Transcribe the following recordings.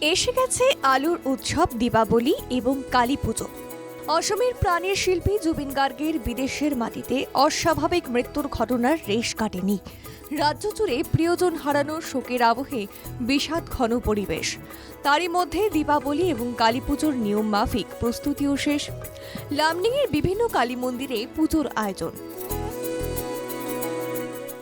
এসে গেছে আলুর উৎসব, দীপাবলি এবং কালী পুজো। অসমের প্রাণের শিল্পী জুবিন গার্গের বিদেশের মাটিতে অস্বাভাবিক মৃত্যুর ঘটনার রেশ কাটেনি। রাজ্য জুড়ে প্রিয়জন হারানোর শোকের আবহে বিষাদ ঘন পরিবেশ। তারই মধ্যে দীপাবলি এবং কালী পুজোর নিয়ম মাফিক প্রস্তুতিও শেষ। লামনিংয়ের বিভিন্ন কালী মন্দিরে পুজোর আয়োজন।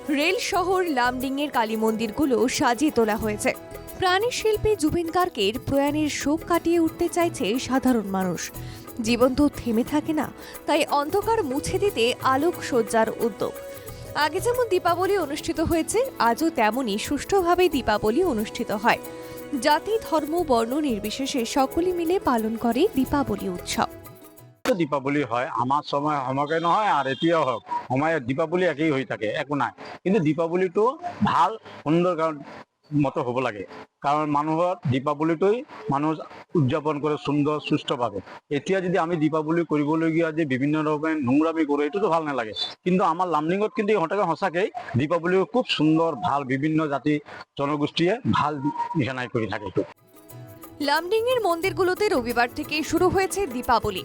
রেল শহর লামডিংয়ের কালী মন্দিরগুলো সাজিয়ে তোলা হয়েছে। প্রাণী শিল্পী জুবিন গার্গের প্রয়াণের শোক কাটিয়ে উঠতে চাইছে সাধারণ মানুষ। জীবন তো থেমে থাকে না, তাই অন্ধকার মুছে দিতে আলোক সজ্জার উদ্যোগ। আগে যেমন দীপাবলি অনুষ্ঠিত হয়েছে, আজও তেমনই সুষ্ঠুভাবে দীপাবলি অনুষ্ঠিত হয়। জাতি, ধর্ম, বর্ণ নির্বিশেষে সকলে মিলে পালন করে দীপাবলি উৎসব। দীপাবলি হয়, আমার সময় সমকে নহয়, আর এতিয়াও হোক। সময় দীপাবলি একেই হয়ে থাকে, একো নাই। কিন্তু দীপাৱলীটো ভালো, সুন্দর কাৰণ মতো হ'ব লাগে। কাৰণ মানুহৰ দীপাৱলীটোই মানুহ উদযাপন কৰে সুন্দৰ সুস্থভাৱে। এতিয়া যদি আমি দীপাৱলী কৰিবলগীয়া যে বিভিন্ন ধৰণে নোংৰামি কৰোঁ এইটোতো ভালো নালাগে। কিন্তু আমাৰ লামডিঙত কিন্তু সঁচাকৈ সঁচাকৈ দীপাৱলী খুব সুন্দৰ ভালো বিভিন্ন জাতি জনগোষ্ঠীয়ে ভালো নিশানাই কৰি থাকে এইটো। লামডিংয়ের মন্দিরগুলোতে রবিবার থেকে শুরু হয়েছে দীপাবলি।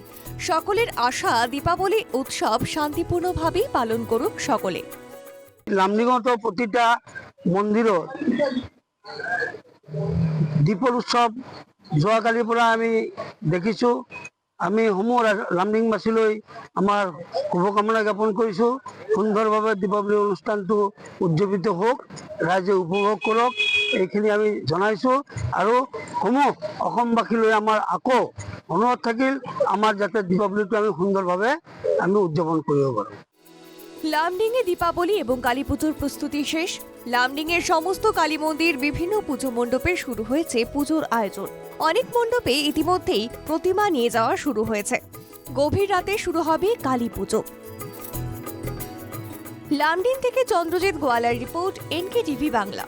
সকলের আশা দীপাবলি উৎসব শান্তিপূর্ণভাবেই পালন করুক সকলে। লামডিঙতো প্ৰতিটা মন্দিৰত দীপৰ উৎসৱ যোৱাকালিৰ আমি দেখিছোঁ। আমি সমূহ লামডিংবাসীলৈ আমাৰ শুভকামনা জ্ঞাপন কৰিছোঁ। সুন্দৰভাৱে দীপাৱলী অনুষ্ঠানটো উদযাপিত হওক, ৰাইজে উপভোগ কৰক, এইখিনি আমি জনাইছোঁ। আৰু সমূহ অসমবাসীলৈ আমাৰ আকৌ অনুৰোধ থাকিল, আমাৰ যাতে দীপাৱলীটো আমি সুন্দৰভাৱে আমি উদযাপন কৰিব পাৰোঁ। লামডিংয়ে দীপাবলি এবং কালী পুজোর প্রস্তুতি শেষ। লামডিংয়ের সমস্ত কালী মন্দির বিভিন্ন পুজো মণ্ডপে শুরু হয়েছে পুজোর আয়োজন। অনেক মণ্ডপে ইতিমধ্যেই প্রতিমা নিয়ে যাওয়া শুরু হয়েছে। গভীর রাতে শুরু হবে কালী পুজো লামডিং থেকে চন্দ্রজিৎ গোয়ালার রিপোর্ট এনকে টিভি বাংলা।